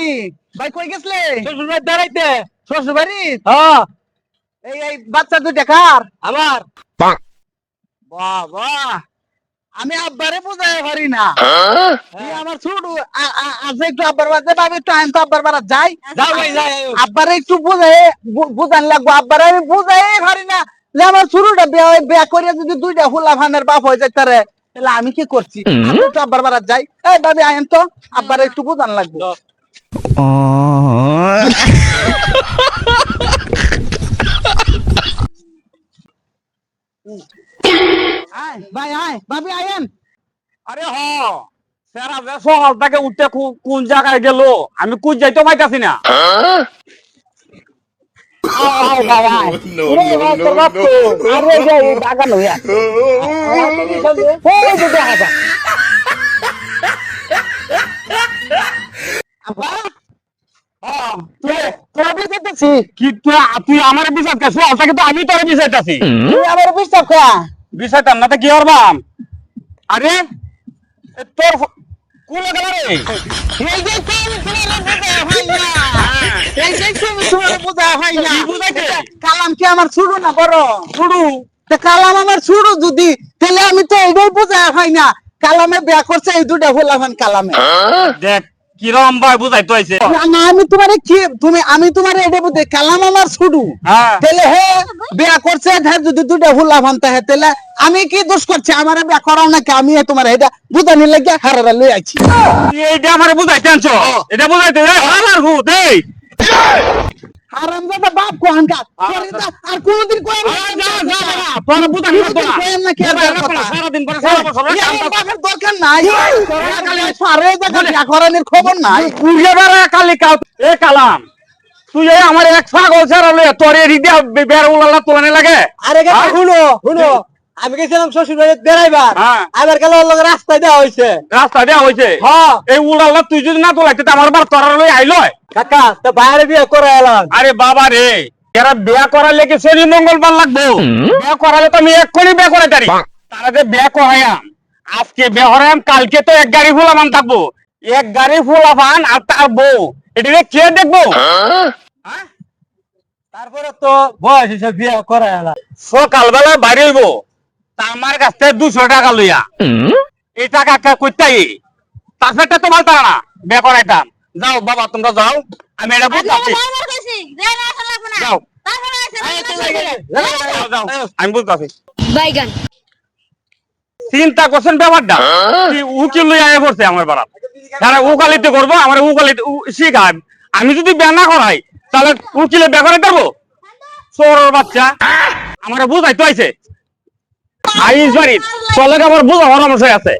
ভাবি ভাই কই গেছলে? শ্বশুর দাঁড়াইতে। শ্বশুর বাড়ি হ্যাঁ এই এই বাচ্চা দুইটা কার? আমার। বাবা আমি আব্বারে বুঝাই পারি না। আমার ছোট আজ একটু আব্বার বাড়িতে ভাবি একটু আমি তো আব্বার বাড়ি যাই। যাও ভাই যাই আব্বারে একটু বুঝাই বু- বুঝান লাগবো। আব্বারে আমি বুঝাই পারি না যে আমার ছোটটা বিয়া বিয়া করিয়া যদি দুইটা হুলা ফানের বাপ হয়ে যায় তারে তাহলে আমি কি করছি? আমি একটু আব্বার বাড়ি যাই। এই ভাবি আইন তো আব্বারে একটু বুঝান লাগবো। আয় ভাই আয় ভাবি আয়েন আরে হ স্যার আজ সকাল থেকে উঠতে কোন জায়গায় গেল? আমি কোন যাইতে পাইতাছি না। ভাই তুই তুই আমার বিচার কে? সকাল আমি তোর বিচারতাছি তুই আমার বিশ্বাস করা। বিচারতাম না তো কি করবাম আরে তোর ফ- গেল রে? এই যে তুমি তোমার বুঝা হয় না। এই যে তুমি তোমার বুঝা হয় না। বুঝাইতে? কালাম কি আমার ছোট না বড়? তা কালাম আমার যদি তাহলে আমি তো এইটাই বুঝা হয় না। কালামে বিয়া করছে এই দুটা হলাম কালামে। দেখ কিরম ভাই বুঝাইতে হইছে? না, না আমি তোমারে কি তুমি আমি তোমারে এটা বুঝে কালাম আমার ছুডু হ্যাঁ। তাহলে হে বিয়া করছে ধর যদি দুটা হুলা ভান্তা হে তাহলে আমি কি দোষ করছি? আমার বিয়া করাও নাকি আমি তোমার এটা বুঝানি লাগে হারারা লই আইছি। এইটা আমার বুঝাইতে আনছো? এটা বুঝাইতে আমার হু এই! হারাম দাদা বাপ কোহান কা আর কোনদিন তোর না। কি এবার কথা। পরে সারা বছর বাপের দরকার নাই। সারে জায়গা করানোর খবর নাই। কুড়িয়ে বেড়া কালি কাল এ কালাম। তুই আমার এক ছাগল ছাড়ালে তোর রিদিয়া বের উলালা তোলানে লাগে? আরে শুনো হ্যাঁ? আমি গেছিলাম শ্বশুর বাড়ি বেড়াইবার হ্যাঁ। আবার গেল ওর লগে রাস্তায় দেওয়া হয়েছে রাস্তা দেওয়া হয়েছে হ্যাঁ এই উলালা তুই যদি না তোলাইতে তো আমার বার তোরা লই আইলয় কাকা তো বাইরে বিয়ে করে এলাম। আরে বাবা রে এরা বিয়া করার লেগে শনি মঙ্গলবার লাগবো? বিয়া করালে তো আমি এক্ষুনি বিয়া করে তারি। তারা যে বিয়া করাইয়াম আজকে বিয়া করাইয়াম কালকে তো এক গাড়ি ফুলা মান থাকব। এক গাড়ি ফুলা পান আর তার বউ। এটা কে দেখব? হ্যাঁ? তারপরে তো বয়স হিসেবে বিয়ে করে সকালবেলা বাইরে হইব। আমার কাছ থেকে দুশো টাকা লইয়া। এই টাকা কইতাই তারপরটা তো ভালো তারা না বিয়া করাইতাম যাও বাবা তোমরা যাও। আমি এটা বুঝতে যাও। যাও, আমি বুঝতে বাইগান। চিন্তা করছেন ব্যাপারটা? উকিল লই আয় পড়ছে আমার বাড়া তারা উকালিতে করব আমার উকালিতে শিখায় আমি যদি বিয়া না করাই তাহলে উকিলে বিয়া করে দেবো চোরের বাচ্চা। আমার বুঝাই তো আইছে আইস বাড়ি চলে আমার বুঝা পরামর্শ আছে।